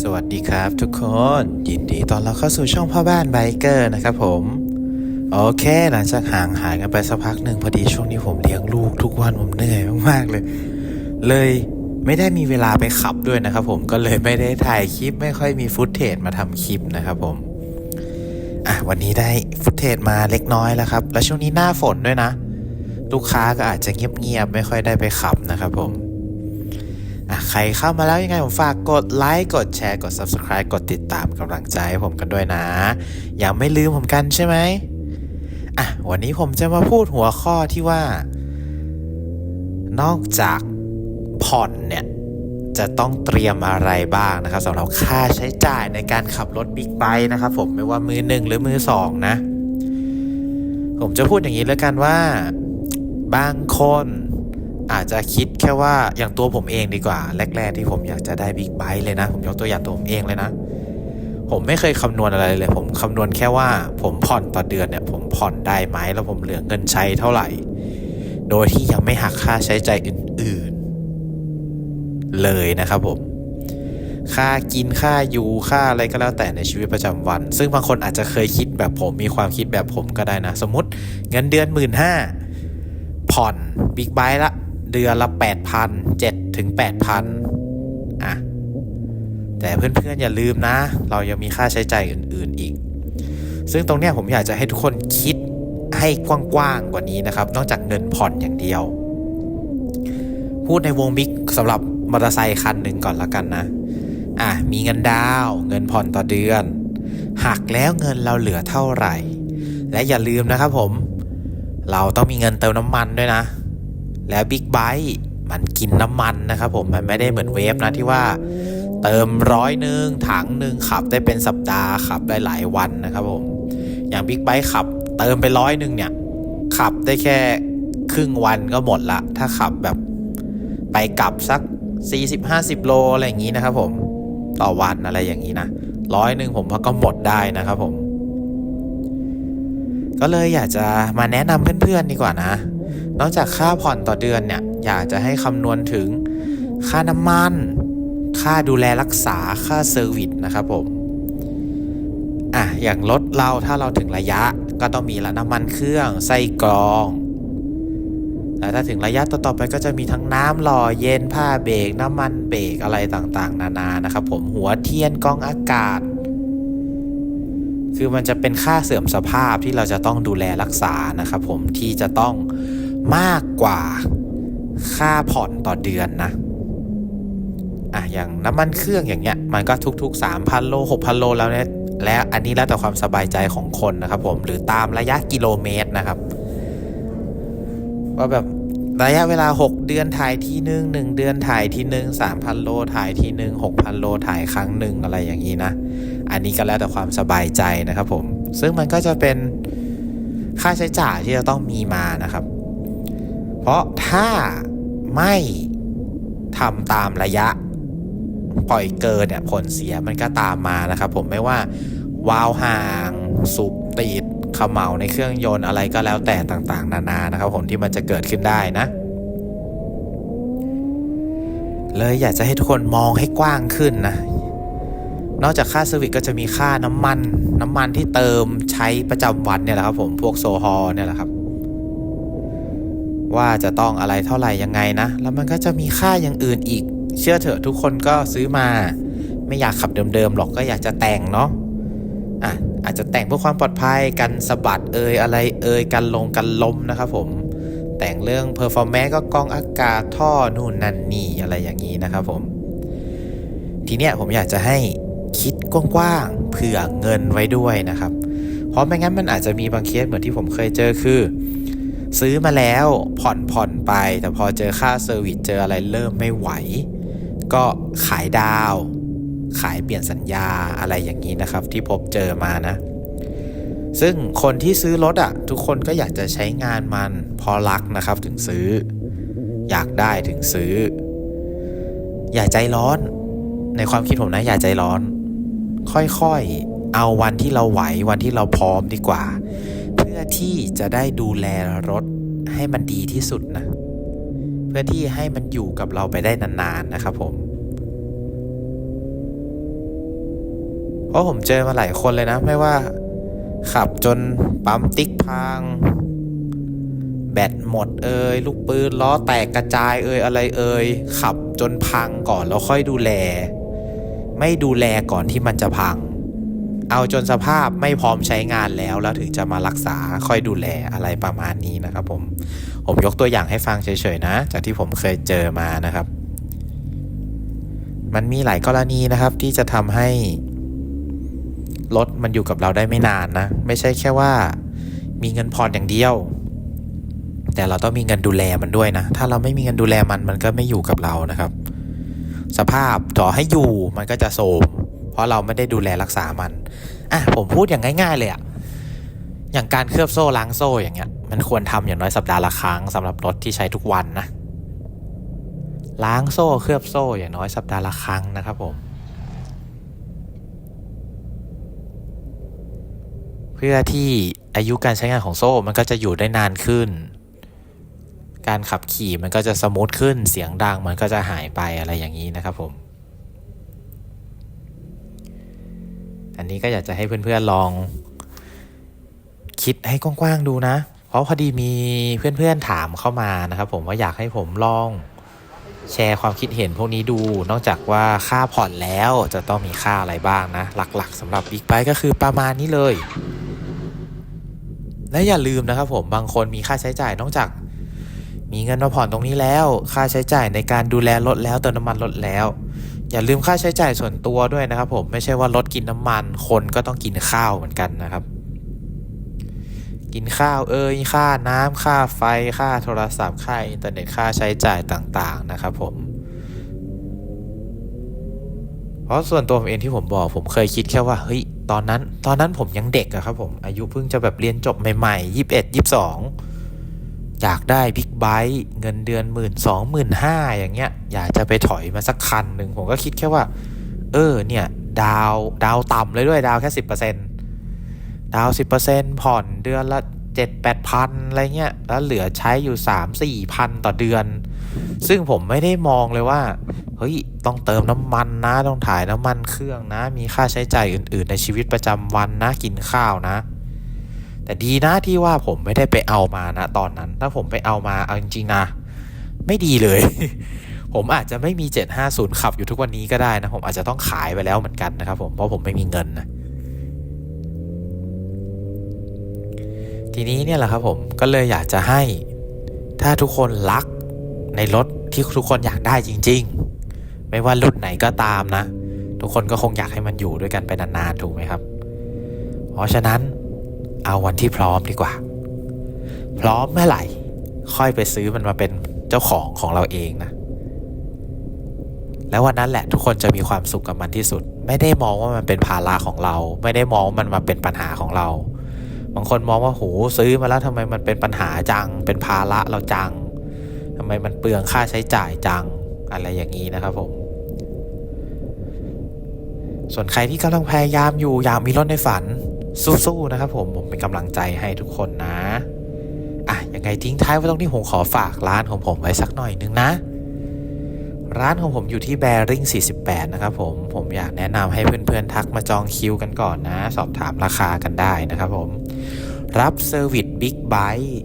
สวัสดีครับทุกคนยินดีต้อนรับเข้าสู่ช่องพ่อบ้านไบเกอร์นะครับผม โอเค หลังจากห่างหายกันไปสักพักหนึ่งพอดีช่วงนี้ผมเลี้ยงลูกทุกวันผมเหนื่อยมากๆเลย เลยไม่ได้มีเวลาไปขับด้วยนะครับผมก็เลยไม่ได้ถ่ายคลิปไม่ค่อยมีฟุตเทจมาทำคลิปนะครับผมอะวันนี้ได้ฟุตเทจมาเล็กน้อยแล้วครับ แล้วช่วงนี้หน้าฝนด้วยนะ ลูกค้าก็อาจจะเงียบๆไม่ค่อยได้ไปขับนะครับผม ใครเข้ามาแล้วยังไงผมฝากกดไลค์กดแชร์กด Subscribe กดติดตามกำลังใจให้ผมกันด้วยนะ ยังไม่ลืมผมกันใช่ไหมอะวันนี้ผมจะมาพูดหัวข้อที่ว่า นอกจากผ่อนเนี่ยจะต้องเตรียมอะไรบ้างนะครับสำหรับค่าใช้จ่ายในการขับรถบิ๊กไบค์นะครับผมไม่ว่ามือหนึ่งหรือมือสองนะ ผมจะพูดอย่างนี้แล้วกันว่า บางคน อาจจะคิดแค่ว่าอย่างตัวผมเองดีกว่า แรก ๆ ที่ผมอยากจะได้บิ๊กไบค์เลยนะ ผมยกตัวอย่างตัวผมเองเลยนะ ผมไม่เคยคำนวณอะไรเลย ผมคำนวณแค่ว่าผมผ่อนต่อเดือนเนี่ย ผมผ่อนได้ไหมแล้วผมเหลือเงินใช้เท่าไหร่ โดยที่ยังไม่หักค่าใช้จ่ายอื่น ๆ เลยนะครับผมค่ากินค่าอยู่ค่าอะไรก็แล้วแต่ในชีวิตประจำวัน ซึ่งบางคนอาจจะเคยคิดแบบผมมีความคิดแบบผมก็ได้นะ สมมติเงินเดือนหมื่นห้าผ่อนบิ๊กไบค์ละ เดือนละแปดพันเจ็ดถึงแปดพันอะแต่เพื่อนๆอย่าลืมนะ เรายังมีค่าใช้จ่ายอื่น ๆอีก ซึ่งตรงเนี้ยผมอยากจะให้ทุกคนคิดให้กว้างๆกว่านี้นะครับ นอกจากเงินผ่อนอย่างเดียว พูดในวงบิ๊กสำหรับมอเตอร์ไซค์คันหนึ่งก่อนละกันนะ อะมีเงินดาว เงินผ่อนต่อเดือน หักแล้วเงินเราเหลือเท่าไหร่ และอย่าลืมนะครับผม เราต้องมีเงินเติมน้ำมันด้วยนะ แล้วบิ๊กไบค์มันกินน้ำมันนะครับผมมันไม่ได้เหมือนเวฟนะที่ว่าเติมร้อยหนึ่งถังหนึ่งขับได้เป็นสัปดาห์ขับได้หลายวันนะครับผม อย่างบิ๊กไบค์ขับ เติมไปร้อยหนึ่งเนี่ย ขับได้แค่ครึ่งวันก็หมดละ ถ้าขับแบบไปกลับสัก 40-50 โลอะไรอย่างนี้นะครับผมต่อวันอะไรอย่างนี้นะร้อยหนึ่งผมว่าก็หมดได้นะครับผม ก็เลยอยากจะมาแนะนำเพื่อนๆดีกว่านะ นอกจากค่าผ่อนต่อเดือนเนี่ยอยากจะให้คำนวณถึงค่าน้ำมัน ค่าดูแลรักษาค่าเซอร์วิสนะครับผมอะอย่างรถเราถ้าเราถึงระยะก็ต้องมีละน้ำมันเครื่องไส้กรองแล้วถ้าถึงระยะต่อๆไปก็จะมีทั้งน้ำหล่อเย็นผ้าเบรกน้ำมันเบรกอะไรต่างๆ นานานะครับผมหัวเทียนกรองอากาศ คือมันจะเป็นค่าเสื่อมสภาพที่เราจะต้องดูแลรักษานะครับผมที่จะต้อง มากกว่าค่าผ่อนต่อเดือนนะอะอย่างน้ำมันเครื่องอย่างเงี้ย มันก็ทุกๆ 3,000 โล 6,000 โลแล้วเนี่ยและอันนี้แล้วแต่ความสบายใจของคนนะครับผมหรือตามระยะกิโลเมตรนะครับ ว่าแบบระยะเวลา 6 เดือนถ่ายทีหนึ่ง1เดือนถ่ายทีหนึ่ง3,000โลถ่ายทีหนึ่ง6,000โลถ่ายครั้งหนึ่งอะไรอย่างนี้นะ อันนี้ก็แล้วแต่ความสบายใจนะครับผม ซึ่งมันก็จะเป็นค่าใช้จ่ายที่จะต้องมีมานะครับ เพราะถ้าไม่ทำตามระยะ ปล่อยเกินเนี่ยผลเสียมันก็ตามมานะครับผมไม่ว่าวาล์วห่างสูบติดเขมเหลาในเครื่องยนต์อะไรก็แล้วแต่ต่างๆ นานานะครับผมที่มันจะเกิดขึ้นได้นะ เลยอยากจะให้ทุกคนมองให้กว้างขึ้นนะ นอกจากค่าเซอร์วิสก็จะมีค่าน้ำมัน น้ำมันที่เติมใช้ประจำวันเนี่ยแหละครับผมพวกโซฮอลเนี่ยแหละครับ ว่าจะต้องอะไรเท่าไหร่ยังไงนะ แล้วมันก็จะมีค่าอย่างอื่นอีก เชื่อเถอะทุกคนก็ซื้อมา ไม่อยากขับเดิมๆหรอกก็อยากจะแต่งเนาะอะอาจจะแต่งเพื่อความปลอดภัยกันสะบัดเอยอะไรเอยกันลงกันล้มนะครับผมแต่งเรื่องเพอร์ฟอร์แมนซ์ก็กองอากาศท่อนู่นนั่นนี่อะไรอย่างนี้นะครับผม ทีเนี้ยผมอยากจะให้คิดกว้างๆเผื่อเงินไว้ด้วยนะครับ เพราะไม่งั้นมันอาจจะมีบางเคสเหมือนที่ผมเคยเจอคือ ซื้อมาแล้วผ่อนผ่อนไป แต่พอเจอค่าเซอร์วิสเจออะไรเริ่มไม่ไหว ก็ขายดาว ขายเปลี่ยนสัญญาอะไรอย่างนี้นะครับ ที่พบเจอมานะ ซึ่งคนที่ซื้อรถอะ ทุกคนก็อยากจะใช้งานมันพอรักนะครับถึงซื้อ อยากได้ถึงซื้อ อย่าใจร้อน ในความคิดผมนะอย่าใจร้อน ค่อยๆเอาวันที่เราไหววันที่เราพร้อมดีกว่า ที่จะได้ดูแลรถให้มันดีที่สุดนะ เพื่อที่ให้มันอยู่กับเราไปได้นานๆนะครับผมเพราะผมเจอมาหลายคนเลยนะ ไม่ว่า ขับจนปั๊มติ๊กพัง แบตหมดเอ่ยลูกปืนล้อแตกกระจายเอ่ยอะไรเอ่ยขับจนพังก่อนแล้วค่อยดูแล ไม่ดูแลก่อนที่มันจะพัง เอาจนสภาพไม่พร้อมใช้งานแล้ว แล้วถึงจะมารักษาค่อยดูแลอะไรประมาณนี้นะครับผม ผมยกตัวอย่างให้ฟังเฉยๆนะ จากที่ผมเคยเจอมานะครับ มันมีหลายกรณีนะครับที่จะทำให้รถมันอยู่กับเราได้ไม่นานนะ ไม่ใช่แค่ว่า มีเงินผ่อนอย่างเดียว แต่เราต้องมีเงินดูแลมันด้วยนะ ถ้าเราไม่มีเงินดูแลมันมันก็ไม่อยู่กับเรานะครับ สภาพต่อให้อยู่มันก็จะโทรม เพราะเราไม่ได้ดูแลรักษามันอะผมพูดอย่างง่าย ๆ เลยอะอย่างการเคลือบโซ่ล้างโซ่อย่างเงี้ย มันควรทำอย่างน้อยสัปดาห์ละครั้งสำหรับรถที่ใช้ทุกวันนะล้างโซ่เคลือบโซ่อย่างน้อยสัปดาห์ละครั้งนะครับผมเพื่อที่อายุการใช้งานของโซ่มันก็จะอยู่ได้นานขึ้น การขับขี่มันก็จะสมูทขึ้น เสียงดังมันก็จะหายไปอะไรอย่างนี้นะครับผม อันนี้ก็อยากจะให้เพื่อนๆลอง คิดให้กว้างๆดูนะ เพราะพอดีมีเพื่อนๆถามเข้ามานะครับ ผมว่าอยากให้ผมลองแชร์ความคิดเห็นพวกนี้ดู นอกจากว่าค่าผ่อนแล้วจะต้องมีค่าอะไรบ้างนะ หลักๆสำหรับบิ๊กไบก็คือประมาณนี้เลย และอย่าลืมนะครับผมบางคนมีค่าใช้จ่ายนอกจาก มีเงินมาผ่อนตรงนี้แล้ว ค่าใช้จ่ายในการดูแลรถแล้วเติมน้ำมันรถแล้ว อย่าลืมค่าใช้จ่ายส่วนตัวด้วยนะครับ ผมไม่ใช่ว่ารถกินน้ำมัน คนก็ต้องกินข้าวเหมือนกันนะครับ กินข้าวเอ่ยค่าน้ำค่าไฟค่าโทรศัพท์ค่าอินเทอร์เน็ตค่าใช้จ่ายต่างๆนะครับ ผม เพราะส่วนตัวผมเองที่ผมบอก ผมเคยคิดแค่ว่าเฮ้ยตอนนั้น ตอนนั้นผมยังเด็กอะครับ ผมอายุเพิ่งจะแบบเรียนจบใหม่ๆยี่สิบเอ็ดยี่สิบสอง อยากได้บิ๊กไบค์เงินเดือนหมื่นสองหมื่นห้าอย่างเงี้ย อยากจะไปถอยมาสักคันหนึ่งผมก็คิดแค่ว่า เออเนี่ย ดาวดาวต่ำเลยด้วยดาวแค่สิบเปอร์เซ็นดาวสิบเปอร์เซ็นผ่อนเดือนละเจ็ดแปดพันอะไรเงี้ย แล้วเหลือใช้อยู่สามสี่พันต่อเดือน ซึ่งผมไม่ได้มองเลยว่า เฮ้ย ต้องเติมน้ำมันนะ ต้องถ่ายน้ำมันเครื่องนะ มีค่าใช้จ่ายอื่น ๆ ในชีวิตประจำวันนะ กินข้าวนะ แต่ดีนะที่ว่าผมไม่ได้ไปเอามานะตอนนั้น ถ้าผมไปเอามาเอาจริงๆนะ ไม่ดีเลย ผมอาจจะไม่มี 750 ขับอยู่ทุกวันนี้ก็ได้นะ ผมอาจจะต้องขายไปแล้วเหมือนกันนะครับผมเพราะผมไม่มีเงินนะทีนี้เนี่ยแหละครับผมก็เลยอยากจะให้ ถ้าทุกคนรักในรถที่ทุกคนอยากได้จริง ๆ ไม่ว่ารุ่นไหนก็ตามนะ ทุกคนก็คงอยากให้มันอยู่ด้วยกันไปนานๆถูกไหมครับ เพราะฉะนั้น เอาวันที่พร้อมดีกว่า พร้อมเมื่อไหร่ ค่อยไปซื้อมันมาเป็นเจ้าของของเราเองนะ แล้ววันนั้นแหละทุกคนจะมีความสุขกับมันที่สุด ไม่ได้มองว่ามันเป็นภาระของเรา ไม่ได้มองว่ามันมาเป็นปัญหาของเรา บางคนมองว่าโหซื้อมาแล้วทำไมมันเป็นปัญหาจัง เป็นภาระเราจังทำไมมันเปลืองค่าใช้จ่ายจังอะไรอย่างนี้นะครับผมส่วนใครที่กำลังพยายามอยู่อยากมีรถในฝัน สู้ๆนะครับผมผมเป็นกำลังใจให้ทุกคนนะอะยังไงทิ้งท้ายไว้ตรงที่ผมขอฝากร้านของผมไว้สักหน่อยนึงนะ ร้านของผมอยู่ที่แบริ่ง48 นะครับผมผมอยากแนะนำให้เพื่อนๆทักมาจองคิวกันก่อนนะ สอบถามราคากันได้นะครับผม รับเซอร์วิสบิ๊กไบค์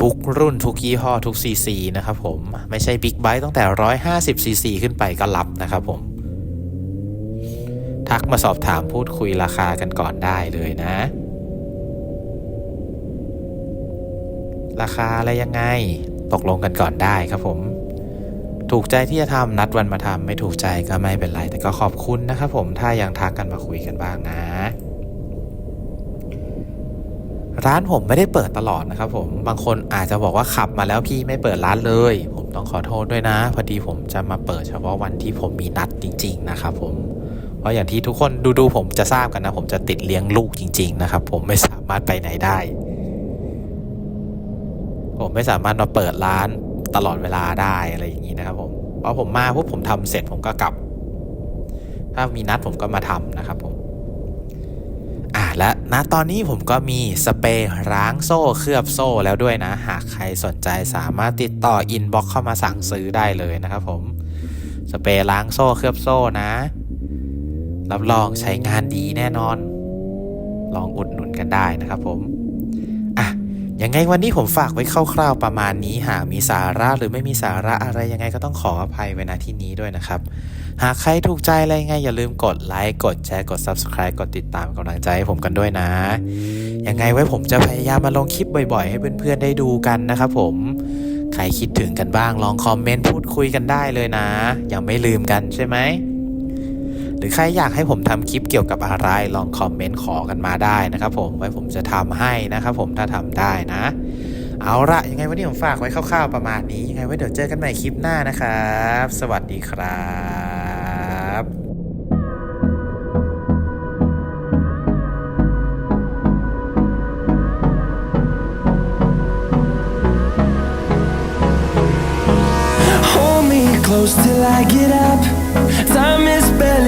ทุกรุ่นทุกยี่ห้อทุกซีซีนะครับผมไม่ใช่บิ๊กไบค์ตั้งแต่ 150ซีซีขึ้นไปก็รับนะครับผม ทักมาสอบถามพูดคุยราคากันก่อนได้เลยนะ ราคาอะไรยังไง ตกลงกันก่อนได้ครับผม ถูกใจที่จะทำนัดวันมาทำไม่ถูกใจก็ไม่เป็นไร แต่ก็ขอบคุณนะครับผมถ้ายังทักกันมาคุยกันบ้างนะ ร้านผมไม่ได้เปิดตลอดนะครับผมบางคนอาจจะบอกว่าขับมาแล้วพี่ไม่เปิดร้านเลย ผมต้องขอโทษด้วยนะ พอดีผมจะมาเปิดเฉพาะวันที่ผมมีนัดจริง ๆ นะครับผม เพราะอย่างที่ทุกคนดูๆผมจะทราบกันนะ ผมจะติดเลี้ยงลูกจริง ๆ นะครับ ผมไม่สามารถไปไหนได้ ผมไม่สามารถมาเปิดร้านตลอดเวลาได้อะไรอย่างนี้นะครับ ผมเพราะผมมาปุ๊บผมทำเสร็จผมก็กลับ ถ้ามีนัดผมก็มาทำนะครับ ผม อ่าและณตอนนี้ผมก็มีสเปรย์ล้างโซ่เคลือบโซ่แล้วด้วยนะ หากใครสนใจสามารถติดต่ออินบ็อกเข้ามาสั่งซื้อได้เลยนะครับ ผมสเปรย์ล้างโซ่เคลือบโซ่นะ รับรองใช้งานดีแน่นอน ลองอุดหนุนกันได้นะครับผมอะยังไงวันนี้ผมฝากไว้คร่าวๆประมาณนี้ หากมีสาระหรือไม่มีสาระอะไรยังไงก็ต้องขออภัยไว้ณที่นี้ด้วยนะครับ หากใครถูกใจอะไรยังไงอย่าลืมกดไลค์กดแชร์กด Subscribe กดติดตามกำลังใจให้ผมกันด้วยนะ ยังไงไว้ผมจะพยายามมาลงคลิปบ่อยๆ ให้เพื่อนๆได้ดูกันนะครับผมใครคิดถึงกันบ้างลองคอมเมนต์พูดคุยกันได้เลยนะ ยังไม่ลืมกันใช่ไหม หรือใครอยากให้ผมทำคลิปเกี่ยวกับอะไรลองคอมเมนต์ขอกันมาได้นะครับผมไว้ผมจะทำให้นะครับผมถ้าทำได้นะ เอาละยังไงวันนี้ผมฝากไว้คร่าวๆประมาณนี้ยังไงไว้เดี๋ยวเจอกันใหม่คลิปหน้านะครับ สวัสดีครับ Hold me close till I get up. Time is barely